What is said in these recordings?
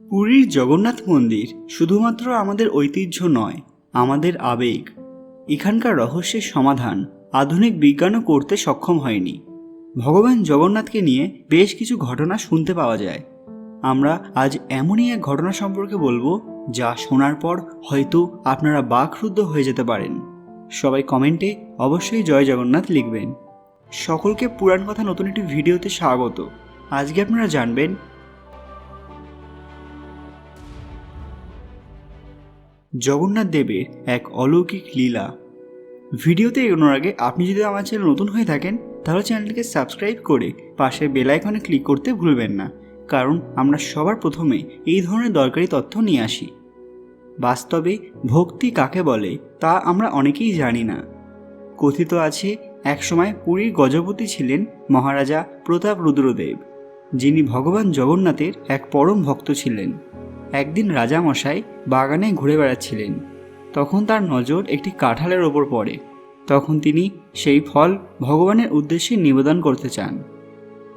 পুরীর জগন্নাথ মন্দির শুধুমাত্র আমাদের ঐতিহ্য নয়, আমাদের আবেগ। এখানকার রহস্যের সমাধান আধুনিক বিজ্ঞানও করতে সক্ষম হয়নি। ভগবান জগন্নাথকে নিয়ে বেশ কিছু ঘটনা শুনতে পাওয়া যায়। আমরা আজ এমনই এক ঘটনা সম্পর্কে বলব, যা শোনার পর হয়তো আপনারা বাকরুদ্ধ হয়ে যেতে পারেন। সবাই কমেন্টে অবশ্যই জয় জগন্নাথ লিখবেন। সকলকে পুরাণ কথা নতুন একটি ভিডিওতে স্বাগত। আজকে আপনারা জানবেন জগন্নাথ দেবের এক অলৌকিক লীলা। ভিডিওতে এগোনোর আগে আপনি যদি আমার চ্যানেল নতুন হয়ে থাকেন, তাহলে চ্যানেলটিকে সাবস্ক্রাইব করে পাশে বেল আইকনে ক্লিক করতে ভুলবেন না। কারণ আমরা সবার প্রথমে এই ধরনের দরকারি তথ্য নিয়ে আসি। বাস্তবে ভক্তি কাকে বলে, তা আমরা অনেকেই জানি না। কথিত আছে, একসময় পুরীর গজপতি ছিলেন মহারাজা প্রতাপ রুদ্রদেব, যিনি ভগবান জগন্নাথের এক পরম ভক্ত ছিলেন। একদিন রাজামশাই বাগানে ঘুরে বেড়াচ্ছিলেন। তখন তার নজর একটি কাঁঠালের ওপর পড়ে। তখন তিনি সেই ফল ভগবানের উদ্দেশ্যে নিবেদন করতে চান।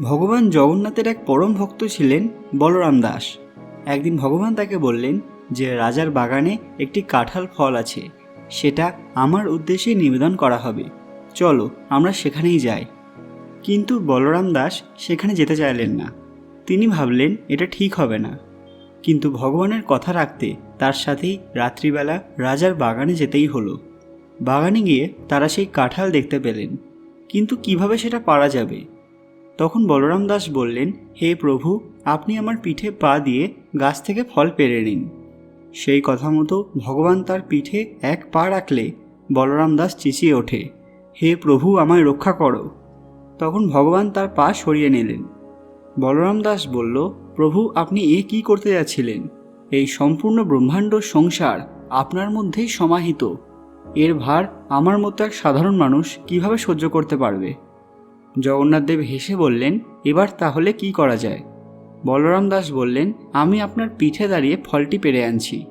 ভগবান জগন্নাথের এক পরম ভক্ত ছিলেন বলরাম দাস। একদিন ভগবান তাকে বললেন যে, রাজার বাগানে একটি কাঁঠাল ফল আছে। সেটা আমার উদ্দেশ্যে নিবেদন করা হবে। চলো, আমরা সেখানেই যাই। কিন্তু বলরাম দাস সেখানে যেতে চাইলেন না। তিনি ভাবলেন, এটা ঠিক হবে না। কিন্তু ভগবানের কথা রাখতে তার সাথেই রাত্রিবেলা রাজার বাগানে যেতেই হলো। বাগানে গিয়ে তারা সেই কাঁঠাল দেখতে পেলেন। কিন্তু কীভাবে সেটা পারা যাবে? তখন বলরাম দাস বললেন, হে প্রভু, আপনি আমার পিঠে পা দিয়ে গাছ থেকে ফল পেরে নিন। সেই কথা মতো ভগবান তার পিঠে এক পা রাখলে বলরাম দাস চেঁচিয়ে ওঠে, হে প্রভু, আমায় রক্ষা করো। তখন ভগবান তার পা সরিয়ে নিলেন। বলরাম দাস বলল, প্রভু, আপনি এ কি করতে যাচ্ছিলেন? এই সম্পূর্ণ ব্রহ্মাণ্ড সংসার আপনার মধ্যেই সমাহিত। এর ভার আমার মতো এক সাধারণ মানুষ কীভাবে সহ্য করতে পারবে? জগন্নাথদেব হেসে বললেন, এবার তাহলে কি করা যায়? বলরাম দাস বললেন, আমি আপনার পিঠে দাঁড়িয়ে ফলটি পেরে আনছি।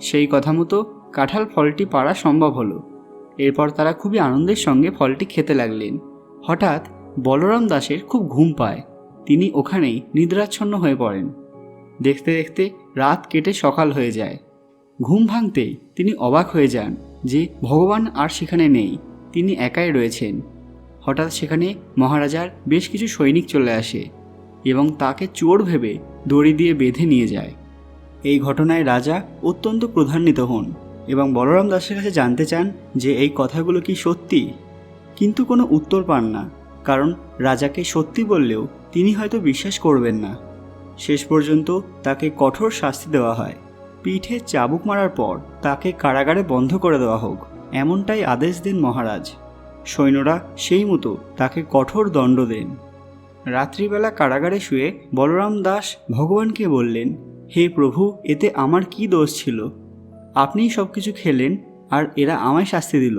সেই কথা মতো কাঁঠাল ফলটি পাড়া সম্ভব হলো। এরপর তারা খুবই আনন্দের সঙ্গে ফলটি খেতে লাগলেন। হঠাৎ বলরাম দাসের খুব ঘুম পায়। তিনি ওখানেই নিদ্রাচ্ছন্ন হয়ে পড়েন। দেখতে দেখতে রাত কেটে সকাল হয়ে যায়। ঘুম ভাঙতেই তিনি অবাক হয়ে যান যে ভগবান আর সেখানে নেই, তিনি একাই রয়েছেন। হঠাৎ সেখানে মহারাজার বেশ কিছু সৈনিক চলে আসে এবং তাকে চোর ভেবে দড়ি দিয়ে বেঁধে নিয়ে যায়। এই ঘটনায় রাজা অত্যন্ত প্রধান্বিত হন এবং বলরাম দাসের কাছে জানতে চান যে এই কথাগুলো কি সত্যি। কিন্তু কোনো উত্তর পান না, কারণ রাজাকে সত্যি বললেও তিনি হয়তো বিশ্বাস করবেন না। শেষ পর্যন্ত তাকে কঠোর শাস্তি দেওয়া হয়। পিঠে চাবুক মারার পর তাকে কারাগারে বন্ধ করে দেওয়া হোক, এমনটাই আদেশ দেন মহারাজ। সৈন্যরা সেই মতো তাকে কঠোর দণ্ড দেন। রাত্রিবেলা কারাগারে শুয়ে বলরাম দাস ভগবানকে বললেন, হে প্রভু, এতে আমার কি দোষ ছিল? আপনিই সব কিছু খেলেন আর এরা আমায় শাস্তি দিল।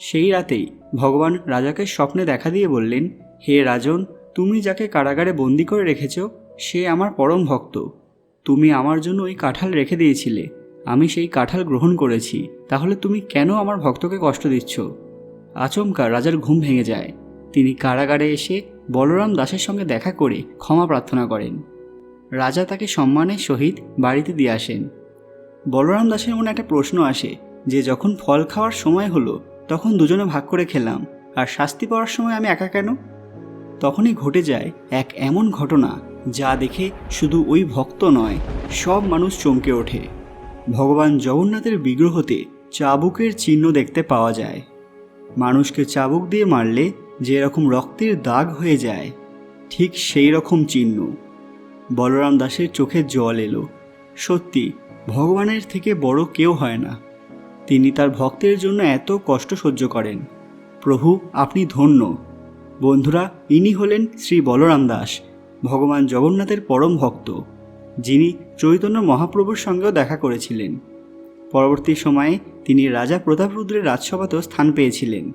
সেই রাতেই ভগবান রাজাকে স্বপ্নে দেখা দিয়ে বললেন, হে রাজন তুমি যাকে কারাগারে বন্দি করে রেখেছ, সে আমার পরম ভক্ত। তুমি আমার জন্য ওই কাঁঠাল রেখে দিয়েছিলে। আমি সেই কাঁঠাল গ্রহণ করেছি। তাহলে তুমি কেন আমার ভক্তকে কষ্ট দিচ্ছ? আচমকা রাজার ঘুম ভেঙে যায়। তিনি কারাগারে এসে বলরাম দাসের সঙ্গে দেখা করে ক্ষমা প্রার্থনা করেন। রাজা তাকে সম্মানের সহিত বাড়িতে দিয়ে আসেন। বলরাম দাসের মনে একটা প্রশ্ন আসে যে, যখন ফল খাওয়ার সময় হলো, তখন দুজনে ভাগ করে খেলাম। আর শাস্তি পাওয়ার সময় আমি একা কেন? তখনই ঘটে যায় এক এমন ঘটনা যা দেখে শুধু ওই ভক্ত নয়, সব মানুষ চমকে ওঠে। ভগবান জগন্নাথের বিগ্রহতে চাবুকের চিহ্ন দেখতে পাওয়া যায়। মানুষকে চাবুক দিয়ে মারলে যে রকম রক্তের দাগ হয়ে যায়, ঠিক সেই রকম চিহ্ন। বলরাম দাসের চোখে জল এলো। সত্যি, ভগবানের থেকে বড় কেউ হয় না। তিনি তার ভক্তের জন্য এত কষ্ট সহ্য করেন। প্রভু, আপনি ধন্য। বন্ধুরা, ইনি হলেন শ্রী বলরাম দাস, ভগবান জগন্নাথের পরম ভক্ত, যিনি চৈতন্য মহাপ্রভুর সঙ্গেও দেখা করেছিলেন। পরবর্তী সময়ে তিনি রাজা প্রতাপরুদ্রের রাজসভাতেও স্থান পেয়েছিলেন।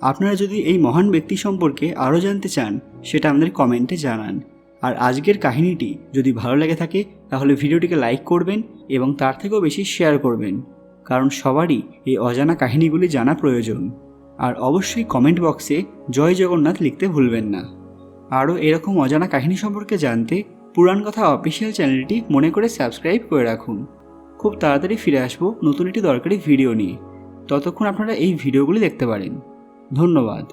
আপনারা যদি এই মহান ব্যক্তি সম্পর্কে আরও জানতে চান, সেটা আমাদের কমেন্টে জানান। আর আজকের কাহিনীটি যদি ভালো লেগে থাকে, তাহলে ভিডিওটিকে লাইক করবেন এবং তার থেকেও বেশি শেয়ার করবেন, কারণ সবারই এই অজানা কাহিনীগুলি জানা প্রয়োজন। আর অবশ্যই কমেন্ট বক্সে জয় জগন্নাথ লিখতে ভুলবেন না। আরও এরকম অজানা কাহিনী সম্পর্কে জানতে পুরাণ কথা অফিসিয়াল চ্যানেলটি মনে করে সাবস্ক্রাইব করে রাখুন। খুব তাড়াতাড়ি ফিরে আসব নতুন একটি দরকারি ভিডিও নিয়ে। ততক্ষণ আপনারা এই ভিডিওগুলি দেখতে পারেন। ধন্যবাদ।